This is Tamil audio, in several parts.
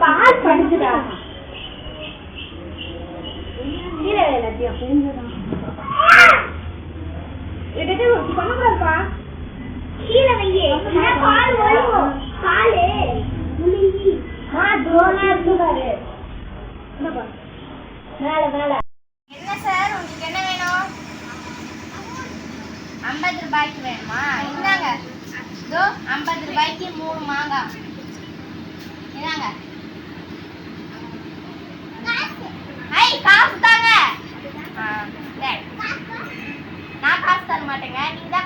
பால் படிச்சுடா கீழே எல்லாத்தையும் என்ன சார் உங்களுக்கு என்ன வேணும்? ஐம்பது ரூபாய்க்கு வேணுமா? இந்தாங்க. இதோ ஐம்பது ரூபாய்க்கு மூணு மாங்காய்.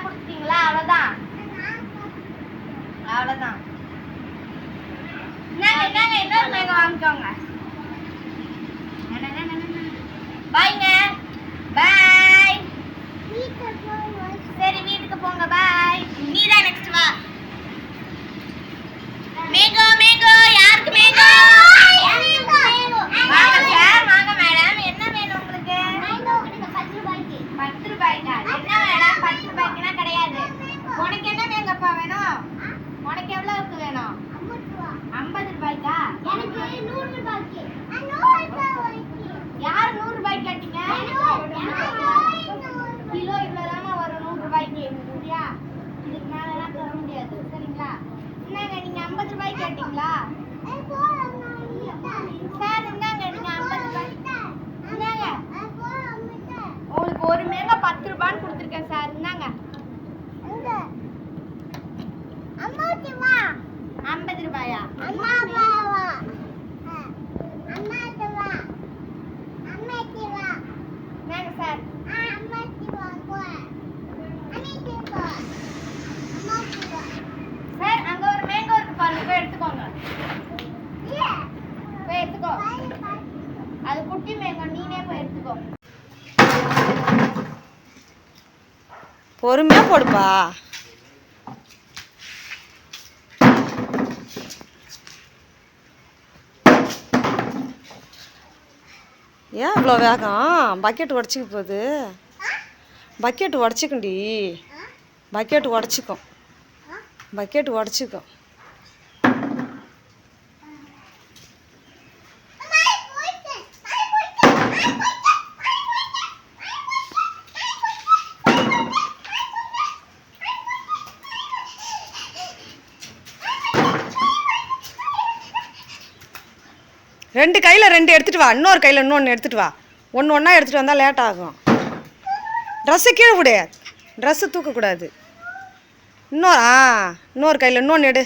കൊടുത്തി ആവളതാ ആവളതാ ഞാൻ ഞാൻ ഇതാ മെഗാം കോങ്ങ ரூபாய்க்கா யார் நூறு ரூபாய்க்கு கேட்டீங்க? கிலோ. இவ்வளவுதாம்மா வரும் நூறு ரூபாய்க்கு. சரியா? இதுக்கு மேலாம் தர முடியாது. சரிங்களா? என்னங்க நீங்க ஐம்பது ரூபாய்க்கு கேட்டீங்களா? சார் இந்தாங்க நீங்க ஐம்பது ரூபாய். இந்தாங்க. உங்களுக்கு ஒரு மேங்க பத்து ரூபான்னு கொடுத்துருக்கேன் சார். இந்தாங்க. ஐம்பது ரூபாயா இந்தாங்க சார் சார் அங்க ஒரு மேங்கோ இருக்கு பாருங்க போய் எடுத்துக்கோங்க போய் எடுத்துக்கோ அது குட்டி மேங்கோ பொறுமையாக பொறுமையா போடுப்பா. ஏன் இவ்வளோ வேகம்? பக்கெட் உடச்சிக்க போகுது. பக்கெட் உடச்சிக்கும்டி பக்கெட் உடச்சிக்கும். பக்கெட் உடச்சிக்கும். ரெண்டு கையில் ரெண்டு எடுத்துகிட்டு வா. இன்னொரு கையில் இன்னொன்று எடுத்துகிட்டு வா. ஒன்று ஒன்றா எடுத்துகிட்டு வந்தால் லேட் ஆகும். ட்ரெஸ்ஸு கீழே விடு. ட்ரெஸ்ஸு தூக்கக்கூடாது. இன்னொரு ஆ இன்னொரு கையில் இன்னொன்று எடு.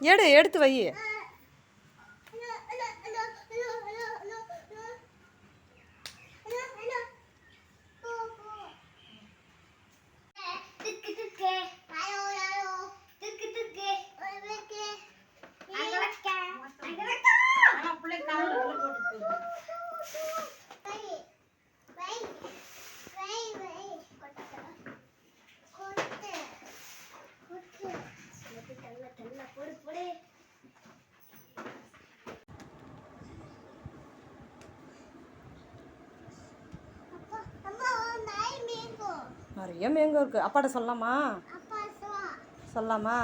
எடு எடுத்து வை. நிறைய மேங்கோ இருக்குது அப்பாட்ட சொல்லலாமா சொல்லலாமா